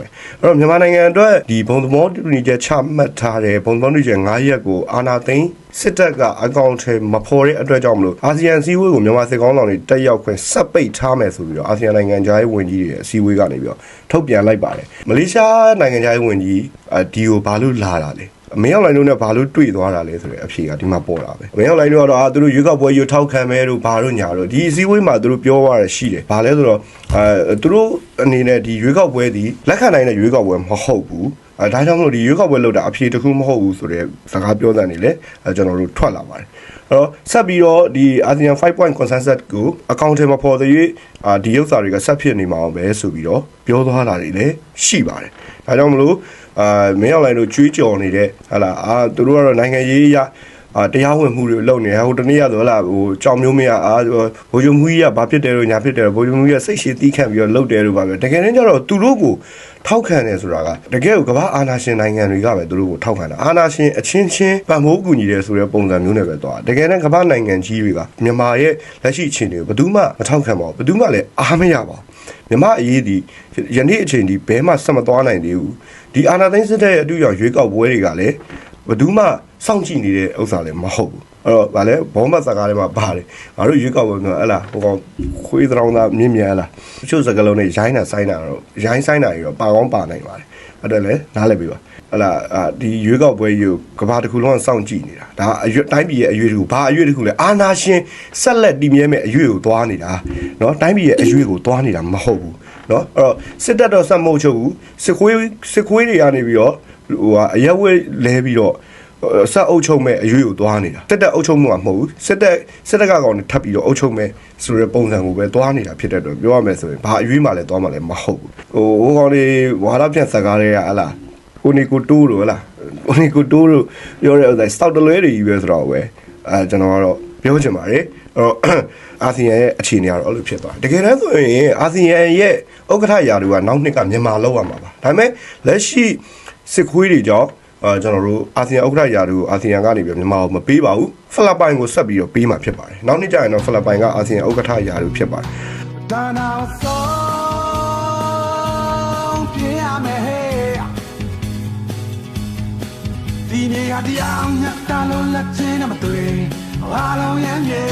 အဲ့တော့မြန်မာနိုင်ငံအတွက်ဒီဘုံသဘောတူညီချက်ချမှတ်ထားတဲ့ဘုံသဘောတူညီချက်9ရက်ကိုအာဏာသိမ်းစစ်တပ်ကအကောင့်ထဲမဖော်တဲ့အတွက်ကြောင့်မလို့အာဆီယံစည်းဝေးကိုမြန်မာစစ်ကောင်းဆောင်တွေတက်ရောက်ခွင့်ဆက်ပိတ်ထားမယ်ဆိုပြီးတော့အာဆီယံနိုင်ငံသားရေးဝန်ကြီးတွေရဲ့အစည်းအဝေးကနေပြီးတော့ထုတ်ပြန်လိုက်ပါတယ်မလေးရှားနိုင်ငံသားရေးဝန်ကြီးဒီကိုဘာလို့လာတာလဲ အမေရောက်လိုက်လို့နဲ့ဘာလို့တွေ့သွားတာလဲဆိုတဲ့အဖြေကဒီမှာပေါ်တာပဲအမေရောက်လိုက်လို့ကတော့အာသူတို့ရွေးကောက်ပွဲယူထောက်ခံမဲတို့ဘာတို့ညာတို့ဒီအစည်းအဝေးမှာသူတို့ပြောသွားရရှိတယ်ဘာလဲဆိုတော့အဲသူတို့အနေနဲ့ဒီရွေးကောက်ပွဲဒီလက်ခံနိုင်တဲ့ရွေးကောက်ပွဲမဟုတ်ဘူးအဲဒါကြောင့်မလို့ဒီရွေးကောက်ပွဲလုပ်တာအဖြေတစ်ခုမဟုတ်ဘူးဆိုတဲ့စကားပြောတဲ့နေလေအဲကျွန်တော်တို့ထွက်လာပါတယ်အဲ့တော့ဆက်ပြီးတော့ဒီ ASEAN 5 point consensus ကိုအကောင့်ထဲမှာပေါ်သေး၍အာဒီဥစ္စာတွေကဆက်ဖြစ်နေမှာပဲဆိုပြီးတော့ပြောသွားတာတွေလည်းရှိပါတယ်ဒါကြောင့်မလို့အာမင်းအောင်လိုင်းတို့ကြွေးကြော်နေတဲ့ဟာလာအာသူတို့ကတော့နိုင်ငံရေးအရ အာတရားဝင်မှုတွေလုပ်နေဟိုတနေ့ရဆိုဟလာဟိုကြောင်မျိုးမရအာဘိုးချုံမှုကြီးကဘာဖြစ်တယ်လို့ညာဖြစ်တယ်ဘိုးချုံမှုကြီးကစိတ်ရှည်တီးခန့်ပြီးတော့လုပ်တယ်လို့ပါပဲတကယ်တမ်းကျတော့သူတို့ကိုထောက်ခံတယ်ဆိုတာကတကယ်ကိုကမ္ဘာအာဏာရှင်နိုင်ငံတွေကပဲသူတို့ကိုထောက်ခံတာအာဏာရှင်အချင်းချင်းပံ့ပိုးကူညီတယ်ဆိုတဲ့ပုံစံမျိုးနဲ့ပဲသွားတကယ်တမ်းကမ္ဘာနိုင်ငံကြီးတွေကမြန်မာရဲ့လက်ရှိအခြေအနေကိုဘယ်သူမှမထောက်ခံပါဘူးဘယ်သူမှလည်းအားမရပါဘူးမြမအရေးဒီယနေ့အချိန်ဒီဘဲမှဆက်မသွားနိုင်သေးဘူးဒီအာနာသိန်းစစ်တဲ့ရဲ့အတူရောက်ရွေးကောက်ပွဲတွေကလည်း ဘယ်သူမှစောင့်ကြည့်နေတဲ့ဥစ္စာလည်းမဟုတ်ဘူးအဲ့တော့ဗာလဲဘောမတ်စကားထဲမှာပါတယ်ငါတို့ရွေးကောက်ပွဲကအဲ့လားဟိုကောင်ခွေးတောင်သားမြင့်မြန်လားတချို့စကားလုံးတွေရိုင်းတာဆိုင်းတာတော့ရိုင်းဆိုင်းတာကြီးတော့ပါကောင်းပါနိုင်ပါတယ်အဲ့ဒါလည်းနားလည်ပြီပါဟလာအာဒီရွေးကောက်ပွဲကြီးကိုကဘာတစ်ခုလုံးကစောင့်ကြည့်နေတာဒါအရွက်တိုင်းပြည်ရဲ့အရွေတစ်ခုဘာအရွေတစ်ခုလဲအာနာရှင်ဆက်လက်တည်မြဲမဲ့အရွေကိုသွားနေတာเนาะတိုင်းပြည်ရဲ့အရွေကိုသွားနေတာမဟုတ်ဘူးเนาะအဲ့တော့စစ်တပ်တော့စက်မဟုတ်ချုပ်ဘူးစစ်ခွေးစစ်ခွေးတွေကနေပြီးတော့ ဟိုဟာအရက်ဝဲလဲပြီးတော့ဆက်အုပ်ချုပ်မဲ့အရွေကိုသွားနေတာစစ်တပ်အုပ်ချုပ်မှုကမဟုတ်ဘူးစစ်တပ်စစ်တပ်ကကောင်တွေထပ်ပြီးတော့အုပ်ချုပ်မဲ့ဆိုတဲ့ပုံစံကိုပဲသွားနေတာဖြစ်တဲ့အတွက်ပြောရမယ်ဆိုရင်ဘာအရွေမှလည်းသွားမှလည်းမဟုတ်ဘူးဟိုဟိုကောင်တွေဝါရပြန်စကားတွေကဟလာကိုနီကိုတိုးတို့ဟလာကိုနီကိုတိုးတို့ပြောတဲ့ဥစ္စာစတောက်တလွဲတွေကြီးပဲဆိုတော့ပဲအဲကျွန်တော်ကတော့ပြောချင်ပါတယ်အဲ့တော့အာဆီယံရဲ့အခြေအနေကတော့အဲ့လိုဖြစ်သွားတယ်တကယ်တမ်းဆိုရင်အာဆီယံရဲ့ဥက္ကဋ္ဌရာထူးကနောက်နှစ်ကမြန်မာလောက်ရမှာပါဒါပေမဲ့လက်ရှိ စစ်ခွေးတွေကြောင့်အာကျွန်တော်တို့အာဆီယံဥက္ကဋ္ဌရာထူးကိုအာဆီယံကနေပြီးမြန်မာကိုမပေးပါဘူးဖိလစ်ပိုင်ကိုဆက်ပြီးတော့ပေးမှာဖြစ်ပါတယ်နောက်နှစ်ကျရင်တော့ဖိလစ်ပိုင်ကအာဆီယံဥက္ကဋ္ဌရာထူးဖြစ်ပါတယ်ဒါနာဆုံးပြရမယ်ဟဲ့ဒီနေရာတရားမြတ်တာလို့လက်ချင်းနဲ့မတွေ့အားလုံးရမ်းမြေ